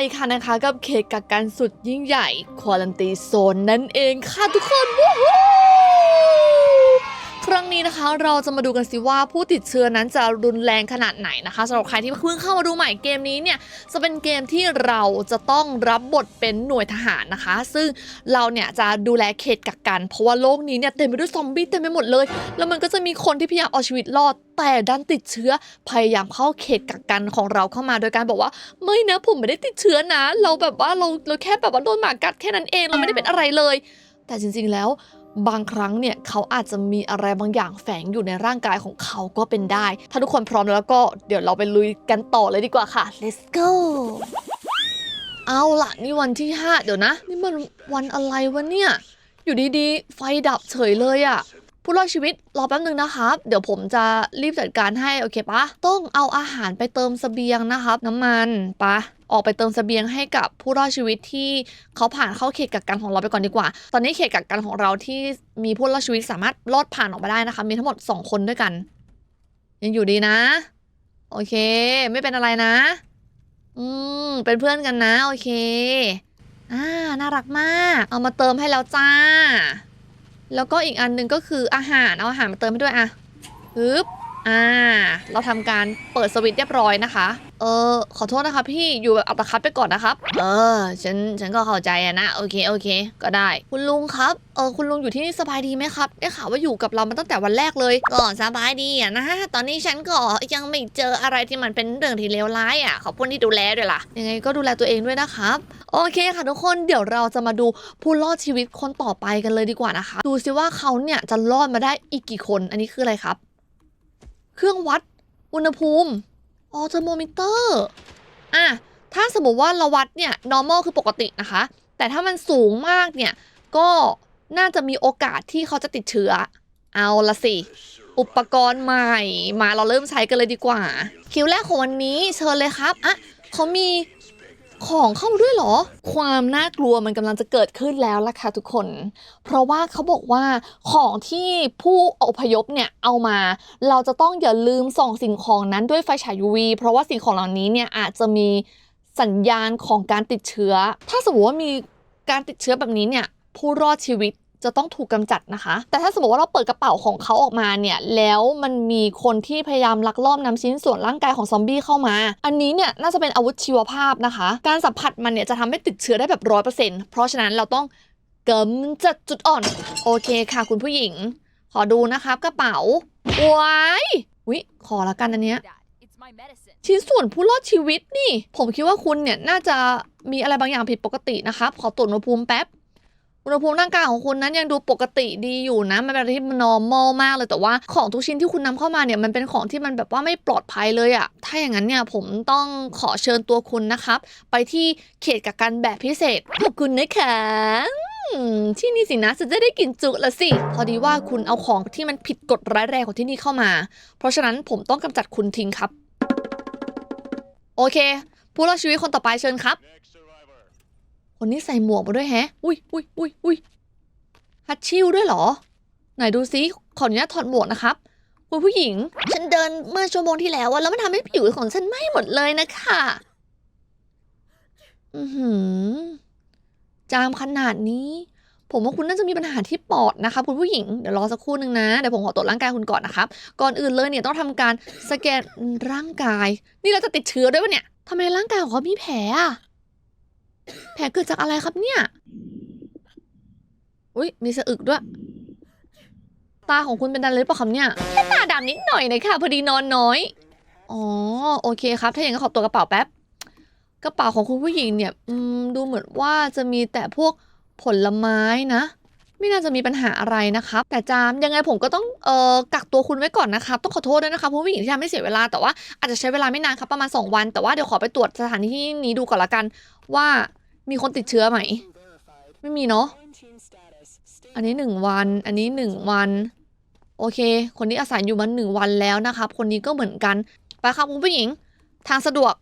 มาอีกครั้งนะคะกับเขตกักกันสุดยิ่งใหญ่ควอลันตีโซนนั่นเองค่ะทุกคนวู้าว ครั้งนี้นะคะ เราจะมาดูกันสิว่าผู้ติดเชื้อนั้นจะรุนแรงขนาดไหนนะคะสำหรับใครที่เพิ่งเข้ามาดูใหม่เกมนี้เนี่ยจะเป็นเกมที่เราจะต้องรับบทเป็นหน่วยทหารนะคะ ซึ่งเราเนี่ยจะดูแลเขตกักกัน เพราะว่าโลกนี้เนี่ยเต็มไปด้วยซอมบี้เต็มไปหมดเลย แล้วมันก็จะมีคนที่พยายามเอาชีวิตรอดแต่ดันติดเชื้อพยายามเข้าเขตกักกันของเราเข้ามาโดยการบอกว่า ไม่นะผมไม่ได้ติดเชื้อนะ เราแบบว่าเราเราแค่แบบว่าโดนหมากัดแค่นั้นเองเราไม่ได้เป็นอะไรเลย แต่จริงๆแล้ว บางครั้งเนี่ยเขาอาจจะมีอะไรบางอย่างแฝงอยู่ในร่างกายของเขาก็เป็นได้ ถ้าทุกคนพร้อมแล้วก็เดี๋ยวเราไปลุยกันต่อเลยดีกว่าค่ะ let's go เอาละนี่วันที่ 5 เดี๋ยวนะ นี่มันวันอะไรวะเนี่ย อยู่ดีๆ ไฟดับเฉยเลยอะผู้รอดชีวิตรอแป๊บนึงนะครับ เดี๋ยวผมจะรีบจัดการให้ โอเคปะต้องเอาอาหารไปเติมสเสบียงนะครับ น้ำมันปะ ออกไปเติมเสบียงให้กับผู้รอดชีวิตที่เขาผ่านเข้าเขตกักกันของเราไปก่อนดีกว่า ตอนนี้เขตกักกันของเราที่มีผู้รอดชีวิตสามารถรอดผ่านออกมาได้นะคะ มีทั้งหมด 2 คนด้วยกัน ยังอยู่ดีนะ โอเค ไม่เป็นอะไรนะ อืม เป็นเพื่อนกันนะ โอเคอ่าน่ารักมาก เอามาเติมให้แล้วจ้า แล้วก็อีกอันหนึ่งก็คืออาหาร เอาอาหารมาเติมให้ด้วยอะฮึบ อ่า เราทำการเปิดสวิตช์เรียบร้อยนะคะ เออ ขอโทษนะคะพี่ อยู่แบบอัตคัดไปก่อนนะครับ เออ ฉัน ฉันก็เข้าใจอะนะ โอเค โอเค ก็ได้ คุณลุงครับ เออ คุณลุงอยู่ที่นี่สบายดีไหมครับ ได้ข่าวว่าอยู่กับเรามาตั้งแต่วันแรกเลย ก็สบายดีอะนะ ตอนนี้ฉันก็ยังไม่เจออะไรที่มันเป็นเรื่องที่เลวร้ายอะขอบคุณที่ดูแลด้วยล่ะ ยังไงก็ดูแลตัวเองด้วยนะครับ โอเคค่ะทุกคน เดี๋ยวเราจะมาดูผู้รอดชีวิตคนต่อไปกันเลยดีกว่านะคะ ดูซิว่าเขาเนี่ยจะรอดมาได้อีกกี่คน อันนี้คืออะไรครับ เครื่องวัดอุณหภูมิออเทอร์โมมิเตอร์อะถ้าสมมติว่าเราวัดเนี่ย normal คือปกตินะคะ แต่ถ้ามันสูงมากเนี่ย ก็น่าจะมีโอกาสที่เขาจะติดเชื้อ เอาละสิ อุปกรณ์ใหม่ มาเราเริ่มใช้กันเลยดีกว่า คิวแรกของวันนี้เชิญเลยครับ อะเขามี ของเข้ามาด้วยเหรอ ความน่ากลัวมันกำลังจะเกิดขึ้นแล้วล่ะค่ะทุกคน เพราะว่าเขาบอกว่าของที่ผู้อพยพเนี่ยเอามา เราจะต้องอย่าลืมส่องสิ่งของนั้นด้วยไฟฉาย UV เพราะว่าสิ่งของเหล่านี้เนี่ยอาจจะมีสัญญาณของการติดเชื้อ ถ้าสมมติว่ามีการติดเชื้อแบบนี้เนี่ยผู้รอดชีวิต จะต้องถูกกำจัดนะคะ แต่ถ้าสมมติว่าเราเปิดกระเป๋าของเขาออกมาเนี่ย แล้วมันมีคนที่พยายามลักลอบนำชิ้นส่วนร่างกายของซอมบี้เข้ามา อันนี้เนี่ยน่าจะเป็นอาวุธชีวภาพนะคะ การสัมผัสมันเนี่ยจะทำให้ติดเชื้อได้แบบร้อยเปอร์เซ็นต์เพราะฉะนั้นเราต้องกำจัดจุดอ่อน โอเคค่ะคุณผู้หญิง ขอดูนะครับกระเป๋าว้ายวิขอละกันอันเนี้ยชิ้นส่วนผู้รอดชีวิตนี่ ผมคิดว่าคุณเนี่ยน่าจะมีอะไรบางอย่างผิดปกตินะครับ ขอตรวจอุณหภูมิแป๊บ อุณหภูมิร่างกายของคุณนั้นยังดูปกติดีอยู่นะ มันเป็นอะไรที่ normal มากเลยแต่ว่าของทุกชิ้นที่คุณนำเข้ามาเนี่ยมันเป็นของที่มันแบบว่าไม่ปลอดภัยเลยอะถ้าอย่างนั้นเนี่ยผมต้องขอเชิญตัวคุณนะครับ ไปที่เขตกักกันแบบพิเศษขอบคุณนะคะที่นี่สินะจะได้กินจุละสิ พอดีว่าคุณเอาของที่มันผิดกฎร้ายแรงของที่นี่เข้ามา เพราะฉะนั้นผมต้องกำจัดคุณทิ้งครับ โอเค ผู้รอดชีวิตคนต่อไปเชิญครับ คนนี้ใส่หมวกมาด้วยแฮะ อุ้ยอุ้ยอุ้ยอุ้ยฮัตชิลด้วยเหรอ ไหนดูซิ ขออนุญาตถอดหมวกนะครับ คุณผู้หญิง ฉันเดินเมื่อชั่วโมงที่แล้วอะแล้วมันทำให้ผิวของฉันไหม้หมดเลยนะคะ อือหือ จามขนาดนี้ ผมว่าคุณน่าจะมีปัญหาที่ปอดนะคะคุณผู้หญิง เดี๋ยวรอสักครู่หนึ่งนะ เดี๋ยวผมขอตรวจร่างกายคุณก่อนนะครับ ก่อนอื่นเลยเนี่ยต้องทำการสแกนร่างกาย นี่เราจะติดเชื้อด้วยปะเนี่ยทำไมร่างกายของเขามีแผลอะ แผลเกิดจากอะไรครับเนี่ย อุ้ยมีสะอึกด้วย ตาของคุณเป็นดันเลยเปล่ะครับเนี่ยแค่ตาดำนิดหน่อยนะคะพอดีนอนน้อย อ๋อ โอเคครับ ถ้าอย่างนั้นขอตัวกระเป๋าแป๊บ กระเป๋าของคุณผู้หญิงเนี่ยอืมดูเหมือนว่าจะมีแต่พวกผลไม้นะ ไม่น่าจะมีปัญหาอะไรนะครับ แต่จามยังไงผมก็ต้องเอ่อกักตัวคุณไว้ก่อนนะครับ ต้องขอโทษด้วยนะคะผู้หญิงที่ทำให้เสียเวลาแต่ว่าอาจจะใช้เวลาไม่นานครับประมาณ 2 วัน แต่ว่าเดี๋ยวขอไปตรวจสถานที่นี้ดูก่อนละกันว่า มีคนติดเชื้อไหม ไม่มีเนาะ อันนี้หนึ่งวัน อันนี้หนึ่งวัน โอเค คนนี้อาศัยอยู่มาหนึ่งวันแล้วนะครับ คนนี้ก็เหมือนกัน ไปครับคุณผู้หญิง ทางสะดวก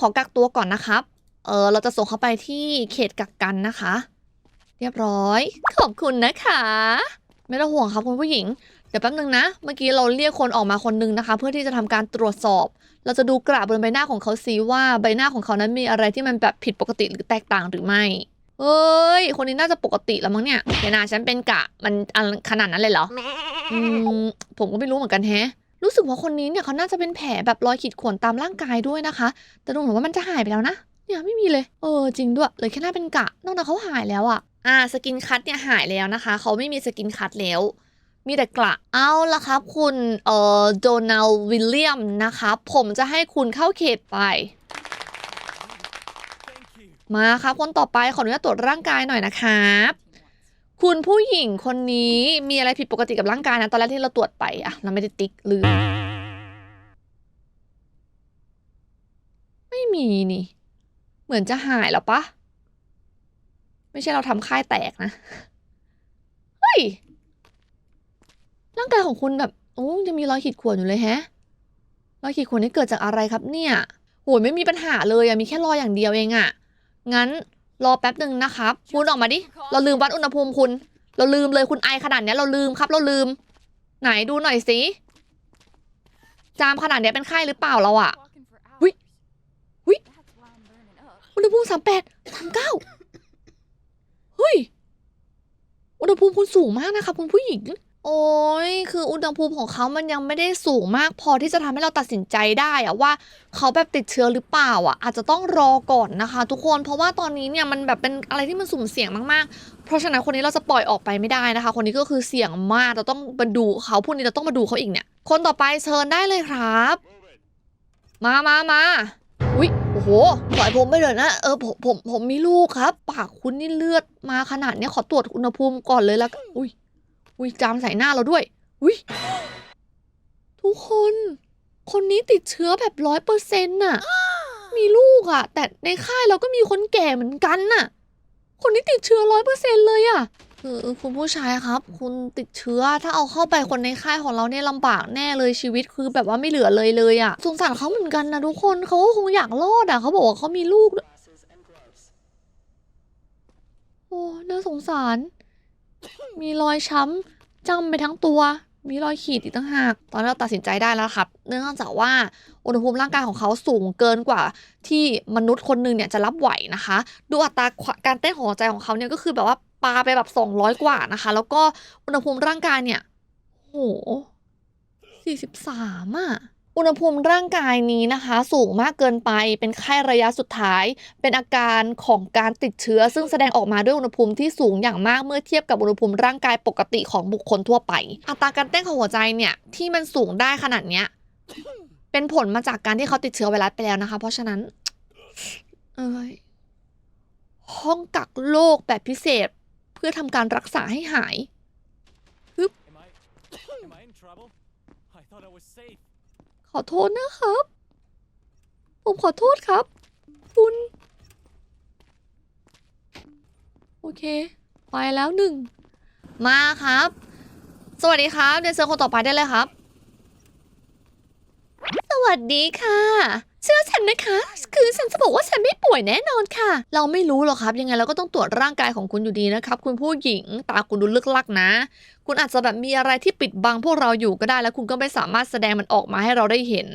ขอกักตัวก่อนนะครับ เออเราจะส่งเขาไปที่เขตกักกันนะคะ เรียบร้อย ขอบคุณนะคะ ไม่ต้องห่วงครับคุณผู้หญิง เดี๋ยวแป๊บนึงนะ เมื่อกี้เราเรียกคนออกมาคนนึงนะคะ เพื่อที่จะทำการตรวจสอบ เราจะดูกระบนใบหน้าของเขาซิว่าใบหน้าของเขานั้นมีอะไรที่มันแบบผิดปกติหรือแตกต่างหรือไม่เอ้ย คนนี้น่าจะปกติแล้วมั้งเนี่ยเดี๋ยวนะฉันเป็นกะมันอันขนาดนั้นเลยเหรอ อืม ผมก็ไม่รู้เหมือนกันแฮะ รู้สึกว่าคนนี้เนี่ยเขาน่าจะเป็นแผลแบบรอยขีดข่วนตามร่างกายด้วยนะคะ แต่ดูเหมือนว่ามันจะหายไปแล้วนะ เนี่ยไม่มีเลย เออจริงด้วยเหลยแค่หน้าเป็นกะ นอกนั้นเขาหายแล้วอะอ่า สกินคัทเนี่ยหายแล้วนะคะ เขาไม่มีสกินคัทแล้ว มีแต่กระเอาละครับ คุณเอ่อโดนัลวิลเลียมนะคะผมจะให้คุณเข้าเขตไป มาครับ คนต่อไปขออนุญาตตรวจร่างกายหน่อยนะครับคุณผู้หญิงคนนี้มีอะไรผิดปกติกับร่างกายนะตอนแรกที่เราตรวจไปอะเราไม่ได้ติ๊กลืมไม่มีนี่ เหมือนจะหายแล้วปะไม่ใช่เราทำค่ายแตกนะ เฮ้ย ร่างกายของคุณแบบโอ้ยังมีรอยขีดข่วนอยู่เลยแฮะรอยขีดข่วนนี้เกิดจากอะไรครับเนี่ยโหยไม่มีปัญหาเลยอะมีแค่รอยอย่างเดียวเองอะงั้นรอแป๊บหนึ่งนะครับ คุณออกมาดิ เราลืมวัดอุณหภูมิคุณ เราลืมเลยคุณไอขนาดเนี้ยเราลืมครับ เราลืม ไหนดูหน่อยสิจามขนาดเนี้ยเป็นไข้หรือเปล่าเราอะ Hui. Hui. อุณหภูมิสามแปดสามเก้าเฮ้ยอุณหภูมิคุณสูงมากนะคะคุณผู้หญิง โอ้ยคืออุณหภูมิของเขามันยังไม่ได้สูงมากพอที่จะทำให้เราตัดสินใจได้อะว่าเขาแบบติดเชื้อหรือเปล่าอะอาจจะต้องรอก่อนนะคะ ทุกคนเพราะว่าตอนนี้เนี่ยมันแบบเป็นอะไรที่มันสุ่มเสี่ยงมากๆ เพราะฉะนั้นคนนี้เราจะปล่อยออกไปไม่ได้นะคะ คนนี้ก็คือเสี่ยงมากเราต้องมาดูเขาพวกนี้เราต้องมาดูเขาอีกเนี่ย คนต่อไปเชิญได้เลยครับ มามามาอุ๊ยโอ้โหปล่อยผมไปเลยนะเออผมผมผมมีลูกครับ ปากคุณนี่เลือดมาขนาดนี้ขอตรวจอุณหภูมิก่อนเลยแล้วอุ้ย อุ้ยจามใส่หน้าเราด้วย อุ้ยทุกคน คนนี้ติดเชื้อแบบร้อยเปอร์เซ็นต์น่ะ มีลูกอะ แต่ในค่ายเราก็มีคนแก่เหมือนกันน่ะ คนนี้ติดเชื้อร้อยเปอร์เซ็นต์เลยอะคือคุณผู้ชายครับ คุณติดเชื้อถ้าเอาเข้าไปคนในค่ายของเราเนี่ยลำบากแน่เลยชีวิตคือแบบว่าไม่เหลือเลยเลยอะ่ะสงสารเขาเหมือนกันนะทุกคนเขาก็คงอยากรอดอะ่ะเขาบอกว่าเขามีลูก โอ้น่าสงสาร มีรอยช้ำจำไปทั้งตัว มีรอยขีดอีกต่างหาก ตอนนี้เราตัดสินใจได้แล้วครับ เนื่องจากว่าอุณหภูมิร่างกายของเขาสูงเกินกว่า ที่มนุษย์คนหนึ่งเนี่ยจะรับไหวนะคะ ดูอัตราการเต้นของหัวใจของเขาเนี่ยก็คือแบบว่าปาไปแบบ200 กว่านะคะ แล้วก็อุณหภูมิร่างกายเนี่ยโห43อะ อุณหภูมิร่างกายนี้นะคะ สูงมากเกินไปเป็นไข้ระยะสุดท้าย เป็นอาการของการติดเชื้อ ซึ่งแสดงออกมาด้วยอุณหภูมิที่สูงอย่างมากเมื่อเทียบกับอุณหภูมิร่างกายปกติของบุคคลทั่วไป อัตราการเต้นของหัวใจเนี่ยที่มันสูงได้ขนาดเนี้ยเป็นผลมาจากการที่เขาติดเชื้อไวรัสไปแล้วนะคะ เพราะฉะนั้น เอ้ยห้องกักโรคแบบพิเศษเพื่อทำการรักษาให้หาย Am I am I in trouble? I thought I was safe. ขอโทษนะครับ ผมขอโทษครับ คุณ โอเค ไปแล้วหนึ่ง มาครับ สวัสดีครับเดนเซอร์คนต่อไปได้เลยครับ สวัสดีค่ะ เชื่อฉันนะคะ คือฉันจะบอกว่าฉันไม่ป่วยแน่นอนค่ะ เราไม่รู้หรอกครับ ยังไงเราก็ต้องตรวจร่างกายของคุณอยู่ดีนะครับ คุณผู้หญิง ตาคุณดูลึกลักนะ คุณอาจจะแบบมีอะไรที่ปิดบังพวกเราอยู่ก็ได้ แล้วคุณก็ไม่สามารถแสดงมันออกมาให้เราได้เห็น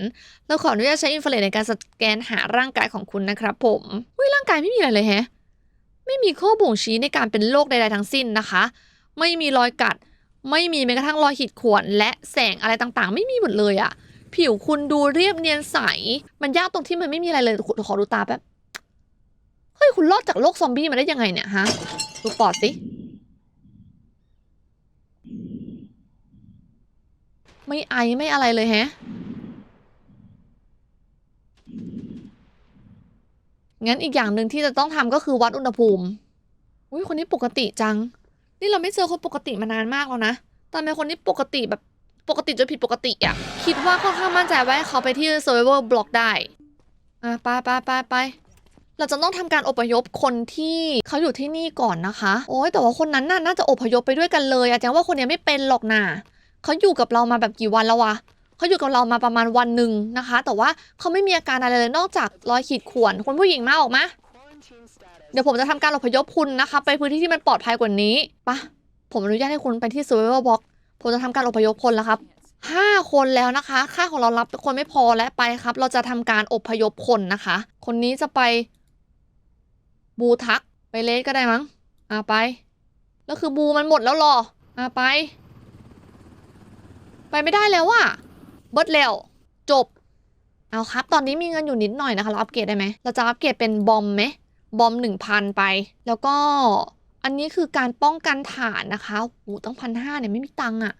เราขออนุญาตใช้อินฟราเรดในการสแกนหาร่างกายของคุณนะครับ ผมอุ้ยร่างกายไม่มีอะไรเลยแฮะ ไม่มีข้อบ่งชี้ในการเป็นโรคใดๆทั้งสิ้นนะคะ ไม่มีรอยกัด ไม่มีแม้กระทั่งรอยขีดข่วนและแสงอะไรต่างๆ ไม่มีหมดเลยอะ ผิวคุณดูเรียบเนียนใส มันยากตรงที่มันไม่มีอะไรเลยขอดูตาแป๊บ เฮ้ย คุณรอดจากโลกซอมบี้มาได้ยังไงเนี่ยฮะ ดูปอดสิ ไม่ไอไม่อะไรเลยแฮะ งั้นอีกอย่างหนึ่งที่จะต้องทำก็คือวัดอุณหภูมิ อุ้ยคนนี้ปกติจัง นี่เราไม่เจอคนปกติมานานมากแล้วนะตอนเป็นคนที่ปกติแบบ ปกติจนผิดปกติอะ คิดว่าค่อนข้างมั่นใจว่าเขาไปที่ survivor block ได้อะไปไปไปไปเราจะต้องทำการอพยพคนที่เขาอยู่ที่นี่ก่อนนะคะ โอ้ยแต่ว่าคนนั้นน่ะน่าจะอพยพไปด้วยกันเลยอะแจงว่าคนนี้ไม่เป็นหรอกนะเขาอยู่กับเรามาแบบกี่วันแล้ววะเขาอยู่กับเรามาประมาณวันหนึ่งนะคะ แต่ว่าเขาไม่มีอาการอะไรเลยนอกจากรอยขีดข่วนคนผู้หญิงมาออกมาเดี๋ยวผมจะทำการอพยพคุณนะคะ ไปพื้นที่ที่มันปลอดภัยกว่านี้ปะผมอนุญาตให้คุณไปที่ survivor box ผมจะทำการอพยพคนแล้วครับห้าคนแล้วนะคะ ค่าของเรารับคนไม่พอและไปครับ เราจะทำการอพยพคนนะคะ คนนี้จะไป บูทัก ไปเลสก็ได้มั้ง อะไป แล้วคือบูมันหมดแล้วหรอ อะไป ไปไม่ได้แล้วอะเบิดแล้ว จบ เอาครับ ตอนนี้มีเงินอยู่นิดหน่อยนะคะ เราอัปเกรดได้ไหม เราจะอัปเกรดเป็นบอมไหม บอมหนึ่งพันไป แล้วก็ อันนี้คือการป้องกันฐานนะคะโอ้ตั้งพันห้าเนี่ยไม่มีตังค์อะ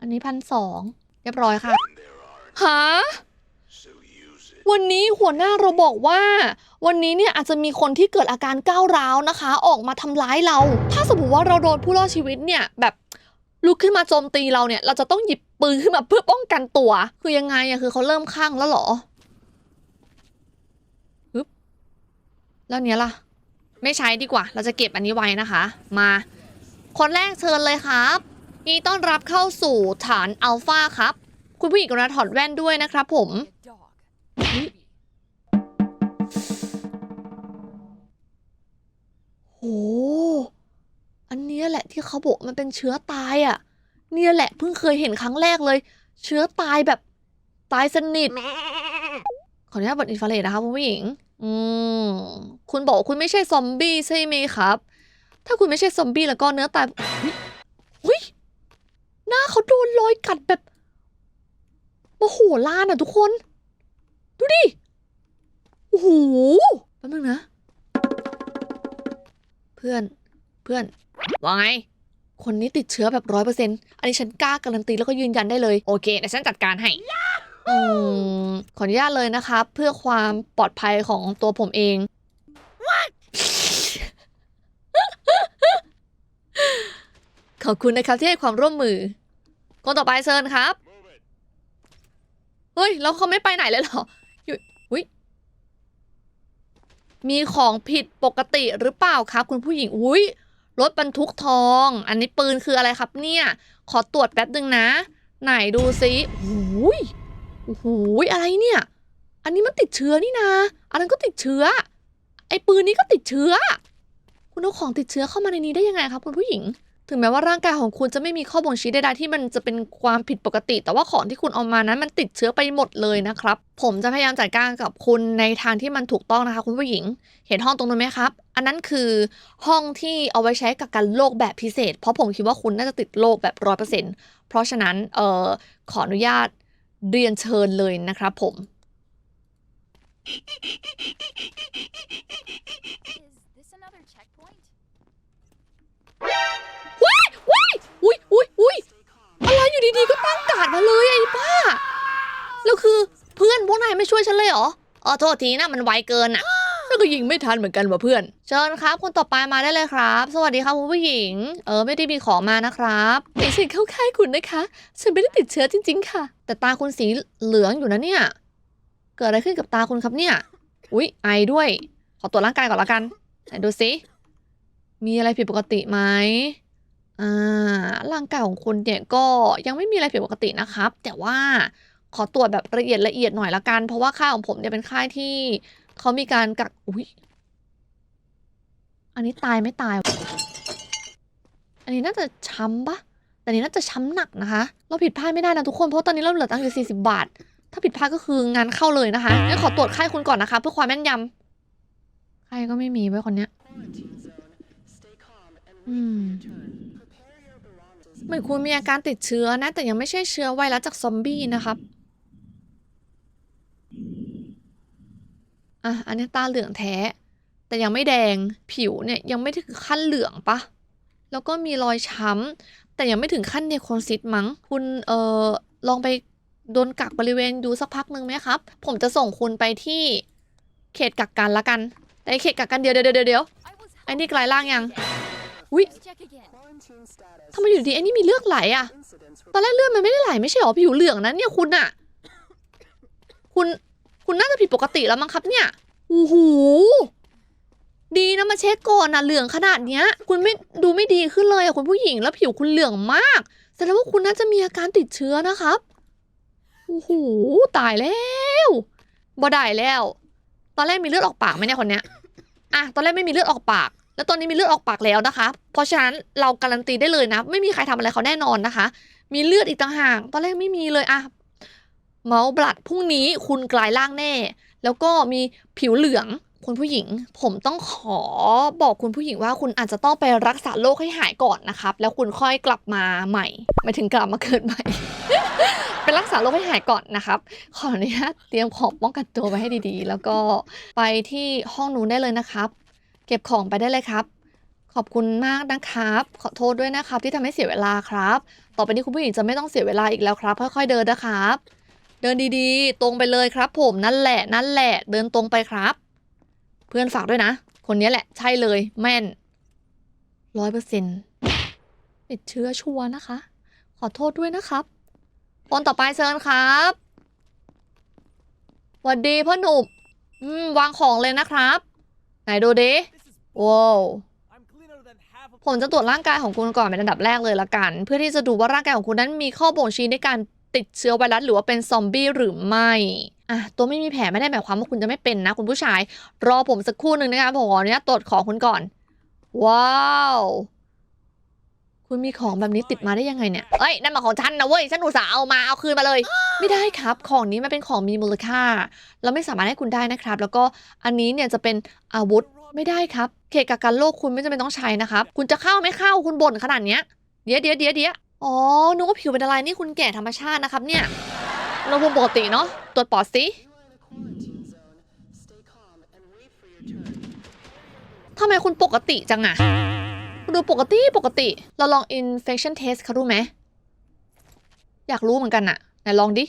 อันนี้พันสองเรียบร้อยค่ะหาวันนี้หัวหน้าเราบอกว่า วันนี้เนี่ยอาจจะมีคนที่เกิดอาการก้าวร้าวนะคะ ออกมาทำร้ายเรา ถ้าสมมติว่าเราโดนผู้รอดชีวิตเนี่ยแบบลุกขึ้นมาโจมตีเราเนี่ย เราจะต้องหยิบปืนขึ้นมาเพื่อป้องกันตัว คือยังไงอะคือเขาเริ่มข้างแล้วเหรอฮึบแล้วเนี้ยล่ะ ไม่ใช้ดีกว่า เราจะเก็บอันนี้ไว้นะคะ มา คนแรกเชิญเลยครับนดีต้อนรับเข้าสู่ฐานอัลฟาครับ คุณผู้หญิงกรุณาถอดแว่นด้วยนะครับผม โห อันเนี้ยแหละที่เขาบอกมันเป็นเชื้อตายอะ่ะ เนี่ยแหละเพิ่งเคยเห็นครั้งแรกเลย เชื้อตายแบบตายสนิท ขออนุญาตบดอินฟาเรดนะคะคุณผู้หญิง อืม คุณบอกว่าคุณไม่ใช่ซอมบี้ใช่ไหมครับ ถ้าคุณไม่ใช่ซอมบี้แล้วก็เนื้อตายเฮ้ยหน้าเขาโดนรอยกัดแบบโมโหลานอะทุกคน ดูดิ โอ้โหแป๊บนึงนะ เพื่อน เพื่อน ว่าไง คนนี้ติดเชื้อแบบร้อยเปอร์เซ็นต์อันนี้ฉันกล้าการันตีแล้วก็ยืนยันได้เลย โอเคเดี๋ยวฉันจัดการให้ อืมขออนุญาตเลยนะครับเพื่อความปลอดภัยของตัวผมเอง ขอบคุณนะครับที่ให้ความร่วมมือ คนต่อไปเชิญครับ เฮ้ย แล้วเขาไม่ไปไหนเลยเหรอ อยู่อุ้ย มีของผิดปกติหรือเปล่าครับ คุณผู้หญิง อุ้ยรถบรรทุกทอง อันนี้ปืนคืออะไรครับเนี่ย ขอตรวจแป๊บนึงนะ ไหนดูซิโอ้ย โอ้โหอะไรเนี่ย อันนี้มันติดเชื้อนี่นะ อันนั้นก็ติดเชื้อ ไอ้ปืนนี้ก็ติดเชื้อ คุณเอาของติดเชื้อเข้ามาในนี้ได้ยังไงครับคุณผู้หญิง ถึงแม้ว่าร่างกายของคุณจะไม่มีข้อบ่งชี้ใดๆที่มันจะเป็นความผิดปกติ แต่ว่าของที่คุณเอามานั้นมันติดเชื้อไปหมดเลยนะครับ ผมจะพยายามจัดการกับคุณในทางที่มันถูกต้องนะคะ คุณผู้หญิง เห็นห้องตรงนั้นไหมครับ อันนั้นคือห้องที่เอาไว้ใช้กับการโรคแบบพิเศษ เพราะผมคิดว่าคุณน่าจะติดโรคแบบร้อยเปอร์เซ็นต์เพราะฉะนั้นเอ่อขออนุญาต เรียนเชิญเลยนะครับผม ว้ายว้ายอุ้ยอุ้ยอุ้ยอะไรอยู่ดีๆ ก็ตั้งการ์ดมาเลยไอ้ป้า แล้วคือเพื่อนพวกนายไม่ช่วยฉันเลยเหรออ๋อโทษทีนะมันไวเกินอะ แล้วก็ยิงไม่ทันเหมือนกันว่ะเพื่อน เชิญครับคนต่อไปมาได้เลยครับ สวัสดีครับคุณผู้หญิง เออไม่ได้มีของมานะครับดิฉันเข้าค่ายคุณนะคะ ฉันไม่ได้ติดเชื้อจริง ๆ ค่ะ แต่ตาคุณสีเหลืองอยู่นะเนี่ย เกิดอะไรขึ้นกับตาคุณครับเนี่ย อุ๊ยไอด้วย ขอตรวจร่างกายก่อนละกันไหนดูสิมีอะไรผิดปกติไหมอ่าร่างกายของคุณเนี่ยก็ยังไม่มีอะไรผิดปกตินะครับ แต่ว่าขอตรวจแบบละเอียดละเอียดหน่อยละกัน เพราะว่าค่ายของผมเนี่ยเป็นค่ายที่ เขามีการกัก อุ๊ยอันนี้ตายไม่ตาย อันนี้น่าจะช้ำปะแต่อันนี้น่าจะช้ำหนักนะคะ เราผิดพลาดไม่ได้นะทุกคน เพราะตอนนี้เราเหลือตังค์อยู่40 บาท ถ้าผิดพลาดก็คืองานเข้าเลยนะคะงั้นขอตรวจไข้คุณก่อนนะคะ เพื่อความแม่นยำไข้ก็ไม่มีไว้ยคนเนี้ย อืมเหมือนคุณมีอาการติดเชื้อนะ แต่ยังไม่ใช่เชื้อไวรัสจากซอมบี้นะครับ อะอันนี้ตาเหลืองแท้ แต่ยังไม่แดงผิวเนี่ยยังไม่ถึงขั้นเหลืองปะแล้วก็มีรอยช้ำแต่ยังไม่ถึงขั้นเนโครซิสมั้ง คุณเอ่อลองไปโดนกักบริเวณดูสักพักหนึ่งไหมครับ ผมจะส่งคุณไปที่เขตกักกันละกัน แต่เขตกักกันเดียวเดี๋ยวเดี๋ยวเดี๋ยวไอ้นี่กลายร่างยังอุ๊ยทำไมอยู่ดีไอ้นี่มีเลือดไหลอะตอนแรกเลือดมันไม่ได้ไหลไม่ใช่หรอผิวเหลืองนะเนี่ยคุณอะคุณ คุณน่าจะผิดปกติแล้วมั้งครับเนี่ยโอ้โหดีนะมาเช็คก่อนนะเหลืองขนาดเนี้ย คุณไม่ดูไม่ดีขึ้นเลยอะคุณผู้หญิงแล้วผิวคุณเหลืองมากแสดงว่าคุณน่าจะมีอาการติดเชื้อนะครับโอ้โหตายแล้วบ่ได้แล้ว ตอนแรกมีเลือดออกปากไหมเนี่ยคนเนี้ยอะตอนแรกไม่มีเลือดออกปาก แล้วตอนนี้มีเลือดออกปากแล้วนะคะ เพราะฉะนั้นเราการันตีได้เลยนะ ไม่มีใครทำอะไรเขาแน่นอนนะคะ มีเลือดอีกต่างหากตอนแรกไม่มีเลยอะ เมาส์บลัดพรุ่งนี้คุณกลายร่างแน่ แล้วก็มีผิวเหลืองคุณผู้หญิง ผมต้องขอบอกคุณผู้หญิงว่าคุณอาจจะต้องไปรักษาโรคให้หายก่อนนะครับ แล้วคุณค่อยกลับมาใหม่หมาถึงกลับมาเกิดใหม่ ไปรักษาโรคให้หายก่อนนะครับ ขออนุญาตเตรียมของป้องกันตัวไว้ให้ดีๆ แล้วก็ไปที่ห้องนู้นได้เลยนะครับ เก็บของไปได้เลยครับ ขอบคุณมากนะครับ ขอโทษด้วยนะครับ ที่ทำให้เสียเวลาครับ ต่อไปนี้คุณผู้หญิงจะไม่ต้องเสียเวลาอีกแล้วครับ ค่อยๆเดินนะครับ เดินดีๆ ตรงไปเลยครับ ผมนั่นแหละ นั่นแหละ เดินตรงไปครับ เพื่อนฝากด้วยนะ คนนี้แหละ ใช่เลย แม่นร้อยเปอร์เซ็นต์ติดเชื้อชัวร์นะคะ ขอโทษด้วยนะครับ คนต่อไปเชิญครับสวัสดีพ่อหนุ่มวางของเลยนะครับ ไหนดูดิว้าวผมจะตรวจร่างกายของคุณก่อนเป็นอันดับแรกเลยละกัน เพื่อที่จะดูว่าร่างกายของคุณนั้นมีข้อบ่งชี้ในการ ติดเชื้อไวรัสหรือว่าเป็นซอมบี้หรือไม่อะตัวไม่มีแผลไม่ได้หมายความว่าคุณจะไม่เป็นนะคุณผู้ชาย รอผมสักครู่หนึ่งนะคะผมขออนุญาตตรวจของคุณก่อน ว้าว คุณมีของแบบนี้ติดมาได้ยังไงเนี่ยเอ้ยนั่นมาของฉันนะเว้ยฉันอุตส่าห์เอามาเอาคืนมาเลย ไม่ได้ครับ ของนี้มันเป็นของมีมูลค่า เราไม่สามารถให้คุณได้นะครับ แล้วก็อันนี้เนี่ยจะเป็นอาวุธไม่ได้ครับ เขตกักกันโรคคุณไม่จำเป็นต้องใช้นะครับ คุณจะเข้าไม่เข้าคุณบ่นขนาดเนี้ยเดี๋ยวเดี๋ยวเดี๋ยวเดี๋ยว อ๋อนึกว่าผิวเป็นอะไรนี่คุณแก่ธรรมชาตินะครับเนี่ยเราภูมิปกติเนาะตรวจปอดสิทำไมคุณปกติจังอะคุณดูปกติปกติ เราลอง infection test เขาดูไหม อยากรู้เหมือนกันอะไหนลองดิ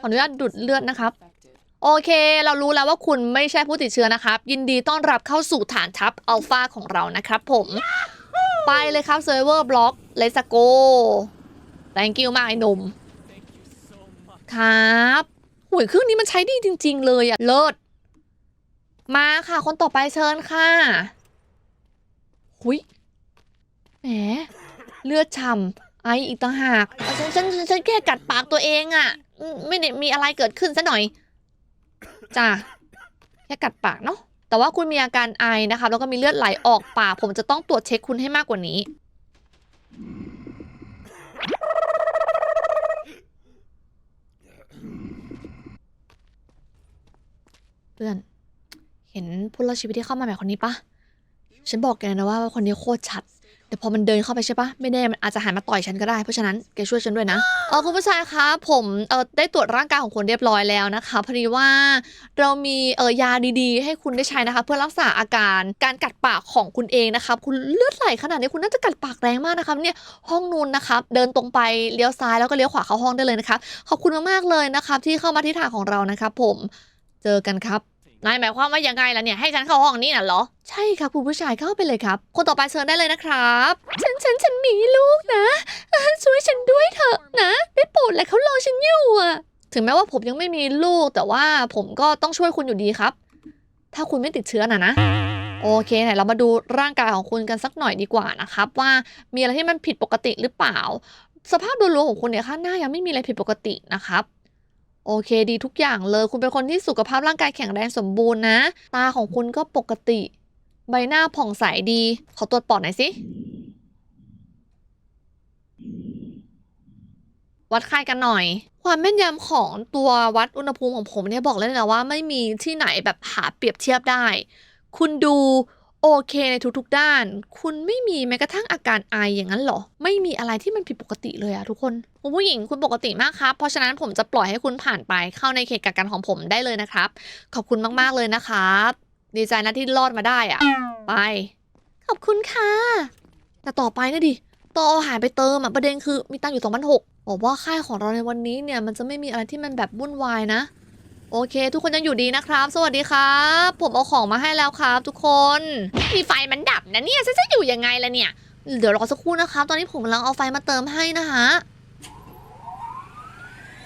ขออนุญาตดูดเลือดนะครับ โอเค เรารู้แล้วว่าคุณไม่ใช่ผู้ติดเชื้อนะครับ ยินดีต้อนรับเข้าสู่ฐานทัพอัลฟาของเรานะครับผม ไปเลยครับเซิร์ฟเวอร์บล็อกเลสโก thank you มากไอ้หนุ่มครับหุยเครื่องนี้มันใช้ดีจริง ๆ เลยอะเลิศมาค่ะ คนต่อไปเชิญค่ะหุยแหมเลือดฉ่ำไออีกต่างหากฉันฉันฉันแค่กัดปากตัวเองอะอืมไม่ได้มีอะไรเกิดขึ้นซะหน่อยจ้ะแค่กัดปากเนาะ แต่ว่าคุณมีอาการไอนะคะ แล้วก็มีเลือดไหลออกปาก ผมจะต้องตรวจเช็คคุณให้มากกว่านี้ เพื่อน เห็นผู้รอดชีวิตที่เข้ามาแบบคนนี้ปะ ฉันบอกแกนะว่าคนนี้โคตรชัด พอมันเดินเข้าไปใช่ปะไม่แน่มันอาจจะหันมาต่อยฉันก็ได้เพราะฉะนั้นแกช่วยฉันด้วยนะเออคุณผู้ชายคะผมเออได้ตรวจร่างกายของคุณเรียบร้อยแล้วนะคะพอดีว่าเรามีเออยาดีๆ ให้คุณได้ใช้นะคะ เพื่อรักษาอาการการกัดปากของคุณเองนะคะคุณเลือดไหลขนาดนี้คุณน่าจะกัดปากแรงมากนะคะเนี่ยห้องนู้นนะครับเดินตรงไปเลี้ยวซ้ายแล้วก็เลี้ยวขวาเข้าห้องได้เลยนะคะขอบคุณมากๆเลยนะครับที่เข้ามาที่ทางของเรานะครับผมเจอกันครับ นายหมายความว่ายังไงล่ะเนี่ยให้ฉันเข้าห้องนี้น่ะเหรอ ใช่ครับคุณผู้ชายเข้าไปเลยครับ คนต่อไปเชิญได้เลยนะครับ ฉันฉันฉันมีลูกนะช่วยฉันด้วยเถอะนะได้โปรดแหละเขารอฉันอยู่อะถึงแม้ว่าผมยังไม่มีลูกแต่ว่าผมก็ต้องช่วยคุณอยู่ดีครับ ถ้าคุณไม่ติดเชื้อน่ะนะโอเคไหนเรามาดูร่างกายของคุณกันสักหน่อยดีกว่านะครับ ว่ามีอะไรที่มันผิดปกติหรือเปล่า สภาพโดยรวมของคุณเนี่ยข้างหน้ายังไม่มีอะไรผิดปกตินะครับ โอเคดีทุกอย่างเลย คุณเป็นคนที่สุขภาพร่างกายแข็งแรงสมบูรณ์นะ ตาของคุณก็ปกติ ใบหน้าผ่องใสดี ขอตรวจปอดหน่อยสิ วัดไข้กันหน่อย ความแม่นยำของตัววัดอุณหภูมิของผมเนี่ยบอกเลยนะว่าไม่มีที่ไหนแบบหาเปรียบเทียบได้ คุณดู โอเคในทุกๆด้าน คุณไม่มีแม้กระทั่งอาการไออย่างนั้นหรอ ไม่มีอะไรที่มันผิดปกติเลยอะทุกคน คุณผู้หญิงคุณปกติมากครับ เพราะฉะนั้นผมจะปล่อยให้คุณผ่านไปเข้าในเขตกักกันของผมได้เลยนะครับ ขอบคุณมากๆเลยนะครับ ดีใจนะที่รอดมาได้อะไป ขอบคุณค่ะ แต่ต่อไปนะดิต่อเอาหายไปเติมอะประเด็นคือมีตังค์อยู่สองพันหกบอกว่าค่ายของเราในวันนี้เนี่ยมันจะไม่มีอะไรที่มันแบบวุ่นวายนะ โอเค ทุกคนยังอยู่ดีนะครับ สวัสดีครับ ผมเอาของมาให้แล้วครับ ทุกคนมีไฟมันดับนะเนี่ยฉันจะอยู่ยังไงล่ะเนี่ย เดี๋ยวรอสักครู่นะครับ ตอนนี้ผมกำลังเอาไฟมาเติมให้นะฮะ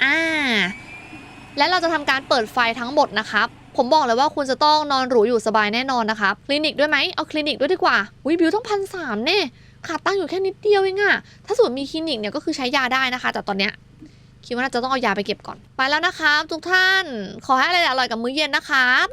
อ่าและเราจะทำการเปิดไฟทั้งหมดนะครับ ผมบอกเลยว่าคุณจะต้องนอนหรูอยู่สบายแน่นอนนะครับคลินิกด้วยไหมเอาคลินิกด้วยดีกว่าวิบิวต้องพันสามเน่ขาดตั้งอยู่แค่นิดเดียวเองอะถ้าสมมติมีคลินิกเนี่ยก็คือใช้ยาได้นะคะ แต่ตอนเนี้ย คิดว่าน่าจะต้องเอายาไปเก็บก่อน ไปแล้วนะครับ ทุกท่าน ขอให้อะไรอร่อยกับมื้อเย็นนะครับ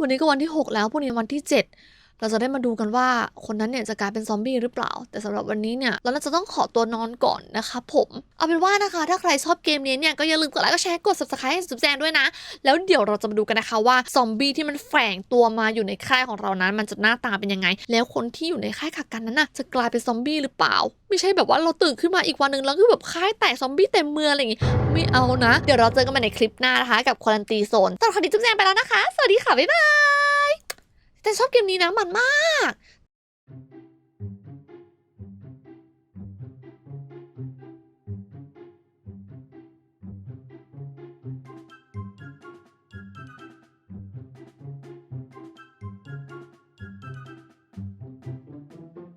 วันนี้ก็วันที่ 6 แล้วพรุ่งนี้วันที่ 7 เราจะได้มาดูกันว่าคนนั้นเนี่ยจะกลายเป็นซอมบี้หรือเปล่า แต่สำหรับวันนี้เนี่ยเราน่าจะต้องขอตัวนอนก่อนนะคะผมเอาเป็นว่านะคะ ถ้าใครชอบเกมนี้เนี่ยก็อย่าลืมกดไลค์กดแชร์กด subscribe ให้สุบแจงด้วยนะ แล้วเดี๋ยวเราจะมาดูกันนะคะว่าซอมบี้ที่มันแฝงตัวมาอยู่ในค่ายของเรานั้นมันจะหน้าตาเป็นยังไง แล้วคนที่อยู่ในค่ายกักกันนั้นน่ะจะกลายเป็นซอมบี้หรือเปล่า ไม่ใช่แบบว่าเราตื่นขึ้นมาอีกวันหนึ่งแล้วก็แบบค่ายแตกซอมบี้เต็มเมืองอะไรอย่างงี้ไม่เอานะ เดี๋ยวเราเจอกันใหม่ในคลิปหน้านะคะ กับควอลันตีโซนตอนนี้จุ๊บแจงไปแล้วนะคะ สวัสดีค่ะบ๊ายบาย แต่ชอบเกมนี้นะมันมาก